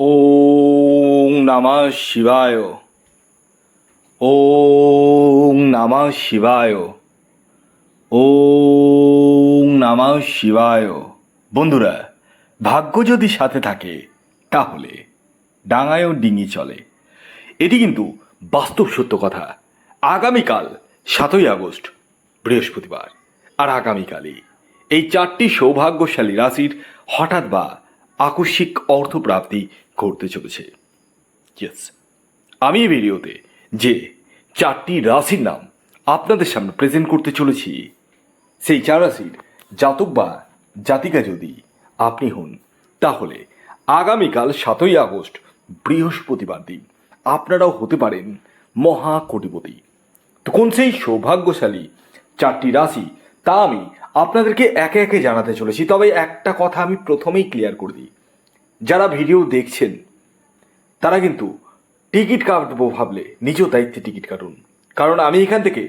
ওং নমঃ শিবায়। ওং নমঃ শিবায়। ওং নমঃ শিবায়। বন্ধুরা, ভাগ্য যদি সাথে থাকে, তাহলে ডাঙায়ও ডিঙি চলে। এটি কিন্তু বাস্তব সত্য কথা। আগামীকাল সাতই আগস্ট, বৃহস্পতিবার। আর আগামীকালই এই চারটি সৌভাগ্যশালী রাশির হঠাৎ বা আকস্মিক অর্থপ্রাপ্তি ঘটতে চলেছে। আমি এই ভিডিওতে যে চারটি রাশির নাম আপনাদের সামনে প্রেজেন্ট করতে চলেছি, সেই চার রাশির জাতক বা জাতিকা যদি আপনি হন, তাহলে আগামীকাল সাতই আগস্ট, বৃহস্পতিবার দিন আপনারাও হতে পারেন মহা কোটিপতি তো কোন সেই সৌভাগ্যশালী চারটি রাশি তা আমি আপনাদেরকে একে একে জানাতে চলেছি, তবে একটা কথা আমি প্রথমেই ক্লিয়ার করে দিই। যারা ভিডিও দেখছেন, তারা কিন্তু টিকিট কাটবো ভাবলে নিজ দায়িত্বে টিকিট কাটুন। কারণ আমি এখান থেকে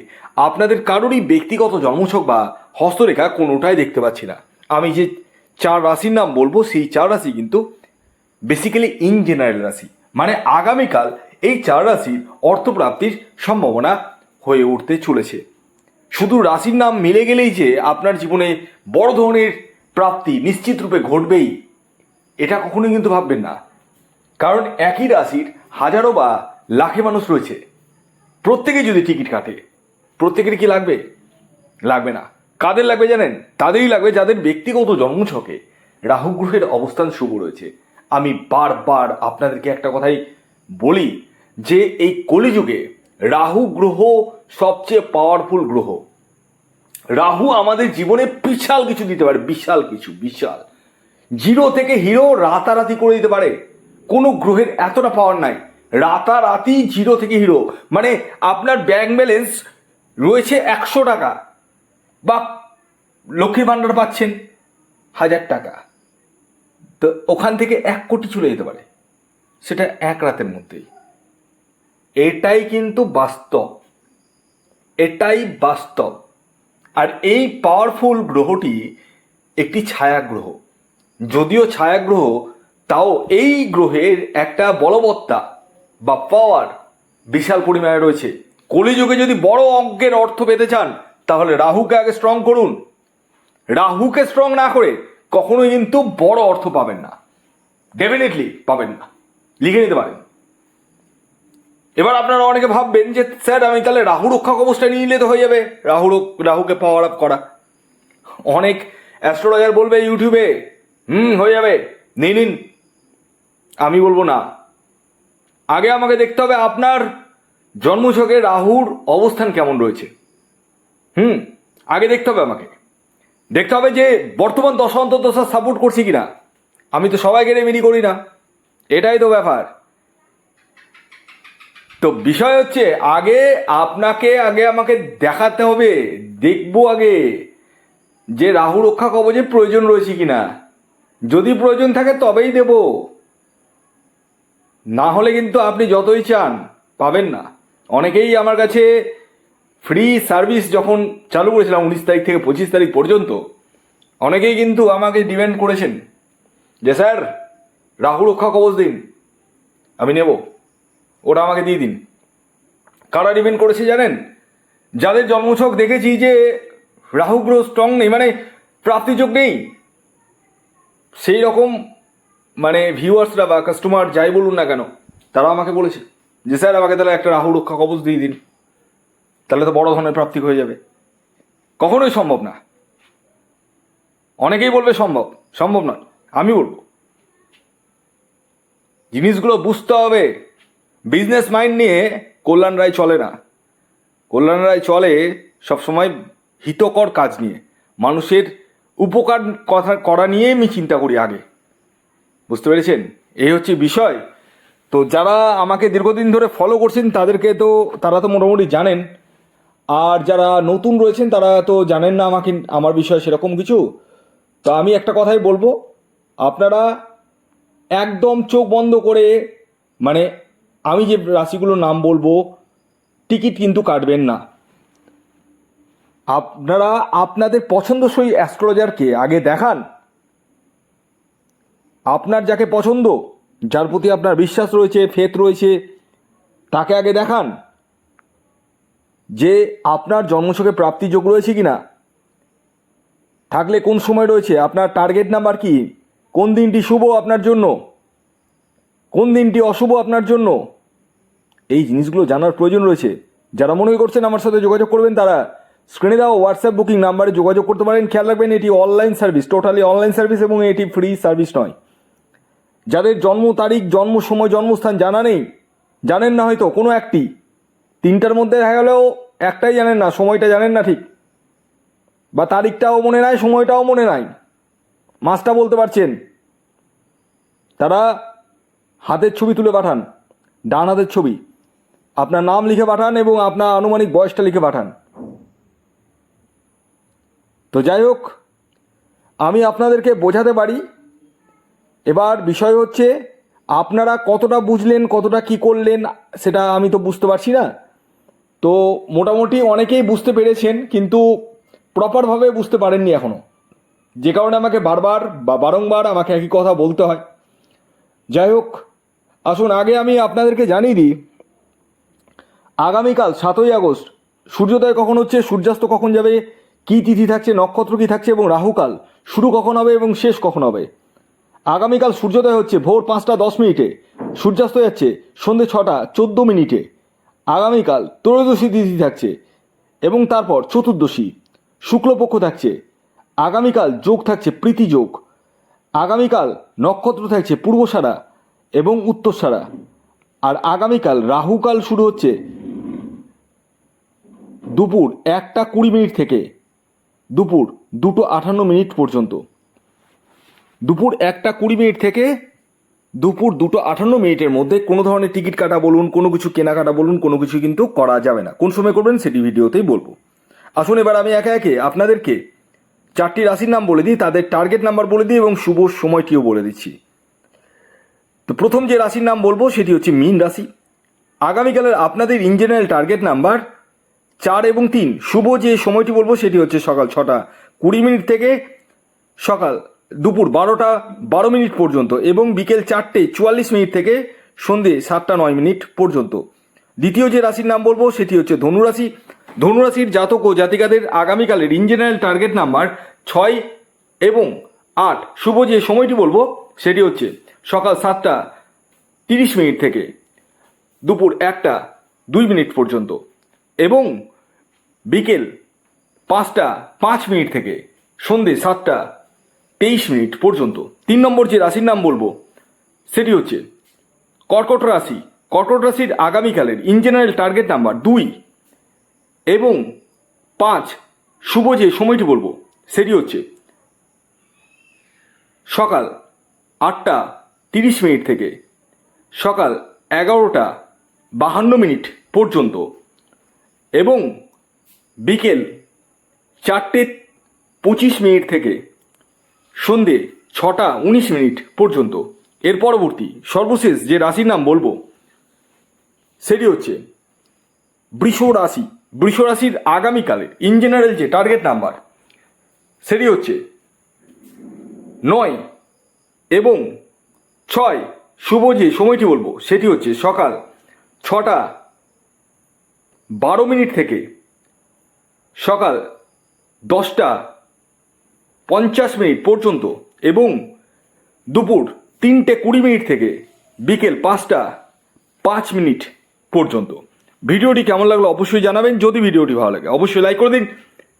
আপনাদের কারোরই ব্যক্তিগত জন্মছক বা হস্তরেখা কোনোটাই দেখতে পাচ্ছি না। আমি যে চার রাশির নাম বলব, সেই চার রাশি কিন্তু বেসিক্যালি ইন জেনারেল রাশি। মানে আগামীকাল এই চার রাশির অর্থপ্রাপ্তির সম্ভাবনা হয়ে উঠতে চলেছে। শুধু রাশির নাম মিলে গেলেই যে আপনার জীবনে বড় ধরনের প্রাপ্তি নিশ্চিত রূপে ঘটবেই, এটা কখনোই কিন্তু ভাববেন না। কারণ একই রাশির হাজারো বা লাখে মানুষ রয়েছে। প্রত্যেকে যদি টিকিট কাটে, প্রত্যেকের কি লাগবে? লাগবে না। কাদের লাগবে জানেন? তাদেরই লাগবে যাদের ব্যক্তিগত জন্মছকে রাহু গ্রহের অবস্থান শুভ রয়েছে। আমি বারবার আপনাদেরকে একটা কথাই বলি যে এই কলিযুগে রাহু গ্রহ সবচেয়ে পাওয়ারফুল গ্রহ। রাহু আমাদের জীবনে বিশাল কিছু দিতে পারে, বিশাল কিছু, বিশাল। জিরো থেকে হিরো রাতারাতি করে দিতে পারে। কোনো গ্রহের এতটা পাওয়ার নাই। রাতারাতি জিরো থেকে হিরো। মানে আপনার ব্যাংক ব্যালেন্স রয়েছে একশো টাকা বা লক্ষ্মীর ভাণ্ডার পাচ্ছেন হাজার টাকা। তো ওখান থেকে এক কোটি চলে যেতে পারে। সেটা এক রাতের মধ্যেই। এটাই কিন্তু বাস্তব। এটাই বাস্তব। আর এই পাওয়ারফুল গ্রহটি একটি ছায়া গ্রহ যদিও ছায়াগ্রহ, তাও এই গ্রহের একটা বলবত্তা বা পাওয়ার বিশাল পরিমাণে রয়েছে। কলিযুগে যদি বড় অঙ্কের অর্থ পেতে চান, তাহলে রাহুকে আগে স্ট্রং করুন। রাহুকে স্ট্রং না করে কখনোই কিন্তু বড় অর্থ পাবেন না। ডেফিনেটলি পাবেন না। লিখে নিতে পারেন। এবার আপনারা অনেকে ভাববেন যে, স্যার, আমি তাহলে রাহু রক্ষা কবচটা নিয়ে নিলে তো হয়ে যাবে। রাহু রাহুকে পাওয়ার আপ করা। অনেক অ্যাস্ট্রোলজার বলবে ইউটিউবে, হুম, হয়ে যাবে। নিন নিন। আমি বলব না। আগে আমাকে দেখতে হবে আপনার জন্মছকে রাহুর অবস্থান কেমন রয়েছে। হুম, আগে দেখতে হবে আমাকে। দেখতে হবে যে, বর্তমান দশা অন্তর্দশা সাপোর্ট করছি কিনা। আমি তো সবাইকে রেমেডি করি না। এটাই তো ব্যাপার। তো বিষয় হচ্ছে, আগে আপনাকে আগে আমাকে দেখাতে হবে, দেখব আগে যে রাহু রক্ষা কবচের প্রয়োজন রয়েছে কিনা। যদি প্রয়োজন থাকে তবেই দেব। না হলে কিন্তু আপনি যতই চান, পাবেন না। অনেকেই আমার কাছে ফ্রি সার্ভিস যখন চালু করেছিলাম উনিশ তারিখ থেকে পঁচিশ তারিখ পর্যন্ত, অনেকেই কিন্তু আমাকে ডিমান্ড করেছেন যে, স্যার, রাহু রক্ষা কবচ দিন, আমি নেব। ওটা আমাকে দিয়ে দিন। কারা ডিপেন্ড করেছে জানেন? যাদের জন্মছক দেখেছি যে রাহু গ্রহ স্ট্রং নেই মানে প্রাপ্তিযোগ নেই, সেই রকম মানে ভিউয়ার্সরা বা কাস্টমার যাই বলুন না কেন তারা আমাকে বলেছে যে, স্যার, আমাকে তাহলে একটা রাহু রক্ষা কবচ দিয়ে দিন। তাহলে তো বড় ধরনের প্রাপ্তি হয়ে যাবে। কখনোই সম্ভব না। অনেকেই বলবে সম্ভব সম্ভব নয়, আমি বলব। জিনিসগুলো বুঝতে হবে। বিজনেস মাইন্ড নিয়ে কল্যাণ রায় চলে না। কল্যাণ রায় চলে সবসময় হিতকর কাজ নিয়ে। মানুষের উপকার কথা, করা নিয়ে আমি চিন্তা করি আগে। বুঝতে পেরেছেন? এই হচ্ছে বিষয়। তো যারা আমাকে দীর্ঘদিন ধরে ফলো করছেন, তাদেরকে তো, তারা তো মোটামুটি জানেন। আর যারা নতুন রয়েছেন, তারা তো জানেন না আমাকে, আমার বিষয়ে সেরকম কিছু। তো আমি একটা কথাই বলব। আপনারা একদম চোখ বন্ধ করে মানে আমি যে রাশিগুলোর নাম বলব, টিকিট কিন্তু কাটবেন না। আপনারা আপনাদের পছন্দসই অ্যাস্ট্রোলজারকে আগে দেখান। আপনার যাকে পছন্দ, যার প্রতি আপনার বিশ্বাস রয়েছে ফেত রয়েছে, তাকে আগে দেখান। যে আপনার জন্মছকে প্রাপ্তিযোগ রয়েছে কি না থাকলে কোন সময় রয়েছে? আপনার টার্গেট নাম্বার কি? কোন দিনটি শুভ আপনার জন্য? কোন দিনটি অশুভ আপনার জন্য? এই জিনিসগুলো জানার প্রয়োজন রয়েছে। যারা মনে করছেন আমার সাথে যোগাযোগ করবেন, তারা স্ক্রিনে দেওয়া হোয়াটসঅ্যাপ বুকিং নাম্বারে যোগাযোগ করতে পারেন। খেয়াল রাখবেন, এটি online service totally online service এবং এটি ফ্রি সার্ভিস নয়। যাদের জন্ম তারিখ, জন্ম সময়, জন্মস্থান জানা নেই, জানেন না হয়তো, কোনো একটি। তিনটার মধ্যে দেখা গেলেও একটাই জানেন না, সময়টা জানেন না ঠিক। বা তারিখটাও মনে নাই, সময়টাও মনে নাই। মাসটা বলতে পারছেন। তারা হাতের ছবি তুলে পাঠান, ডান হাতের ছবি। আপনার নাম লিখে পাঠান এবং আপনার আনুমানিক বয়সটা লিখে পাঠান। তো যাই হোক, আমি আপনাদেরকে বোঝাতে পারি। এবার বিষয় হচ্ছে, আপনারা কতটা বুঝলেন, কতটা কি করলেন, সেটা আমি তো বুঝতে পারছি না। তো মোটামুটি অনেকেই বুঝতে পেরেছেন, কিন্তু প্রপারভাবে বুঝতে পারেননি এখনও যে কারণে আমাকে বারবার বা বারংবার আমাকে একই কথা বলতে হয়। যাই হোক আসুন, আগে আমি আপনাদেরকে জানিয়ে দিই, আগামীকাল সাতই আগস্ট, সূর্যোদয় কখন হচ্ছে, সূর্যাস্ত কখন যাবে, কী তিথি থাকছে, নক্ষত্র কী থাকছে এবং রাহুকাল, শুরু কখন হবে এবং শেষ কখন হবে? আগামীকাল সূর্যোদয় হচ্ছে ভোর পাঁচটা দশ মিনিটে, সূর্যাস্ত যাচ্ছে সন্ধে ছটা চোদ্দ মিনিটে, আগামীকাল ত্রয়োদশী তিথি থাকছে এবং তারপর চতুর্দশী, শুক্লপক্ষ থাকছে, আগামীকাল যোগ থাকছে প্রীতি যোগ, আগামীকাল নক্ষত্র থাকছে পূর্বসারা এবং উত্তরসারা। আর আগামীকাল, রাহুকাল শুরু হচ্ছে দুপুর একটা কুড়ি মিনিট থেকে দুপুর দুটো আঠান্ন মিনিট পর্যন্ত। দুপুর একটা কুড়ি মিনিট থেকে দুপুর দুটো আঠান্ন মিনিটের মধ্যে কোনো ধরনের টিকিট কাটা বলুন, কোনো কিছু কেনাকাটা বলুন, কোনো কিছু কিন্তু করা যাবে না। কোন সময় করবেন সেটি ভিডিওতেই বলব। আসুন এবার আমি একে একে আপনাদেরকে চারটি রাশির নাম বলে দিই, তাদের টার্গেট নাম্বার বলে দিই এবং শুভ সময়টিও বলে দিচ্ছি। তো প্রথম যে রাশির নাম বলব সেটি হচ্ছে মীন রাশি। আগামীকালের আপনাদের ইন জেনারেল টার্গেট নাম্বার চার এবং তিন। শুভ যে সময়টি বলব সেটি হচ্ছে সকাল ছটা কুড়ি মিনিট থেকে সকাল দুপুর বারোটা বারো মিনিট পর্যন্ত এবং বিকেল চারটে চুয়াল্লিশ মিনিট থেকে সন্ধে সাতটা নয় মিনিট পর্যন্ত। দ্বিতীয় যে রাশির নাম বলব সেটি হচ্ছে ধনুরাশি। ধনুরাশির জাতক ও জাতিকাদের আগামীকালের ইন জেনারেল টার্গেট নাম্বার ছয় এবং আট। শুভ যে সময়টি বলব সেটি হচ্ছে সকাল সাতটা তিরিশ মিনিট থেকে দুপুর একটা, দুই মিনিট পর্যন্ত এবং বিকেল পাঁচটা, পাঁচ মিনিট থেকে সন্ধে সাতটা, তেইশ মিনিট পর্যন্ত। তিন নম্বর যে রাশির নাম বলব, সেটি হচ্ছে কর্কট রাশি। কর্কট রাশির আগামীকালের ইন জেনারেল টার্গেট নাম্বার দুই এবং পাঁচ শুভ যে সময়টি বলব, সেটি হচ্ছে সকাল আটটা তিরিশ মিনিট থেকে। সকাল এগারোটা বাহান্ন মিনিট পর্যন্ত। এবং বিকেল চারটে পঁচিশ মিনিট থেকে সন্ধে ছটা উনিশ মিনিট পর্যন্ত। এর পরবর্তী সর্বশেষ যে রাশির নাম বলব, সেটি হচ্ছে বৃষ রাশি। বৃষ রাশির আগামীকালের ইন জেনারেল যে টার্গেট নাম্বার সেটি হচ্ছে নয় এবং ছয়, শুভ যে সময়টি বলব, সেটি হচ্ছে সকাল ছটা বারো মিনিট থেকে সকাল দশটা পঞ্চাশ মিনিট পর্যন্ত এবং দুপুর তিনটে কুড়ি মিনিট থেকে বিকেল পাঁচটা পাঁচ মিনিট পর্যন্ত। ভিডিওটি কেমন লাগল অবশ্যই জানাবেন, যদি ভিডিওটি ভালো লাগে অবশ্যই লাইক করে দিন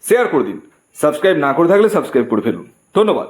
শেয়ার করে দিন সাবস্ক্রাইব না করে থাকলে সাবস্ক্রাইব করে ফেলুন। ধন্যবাদ।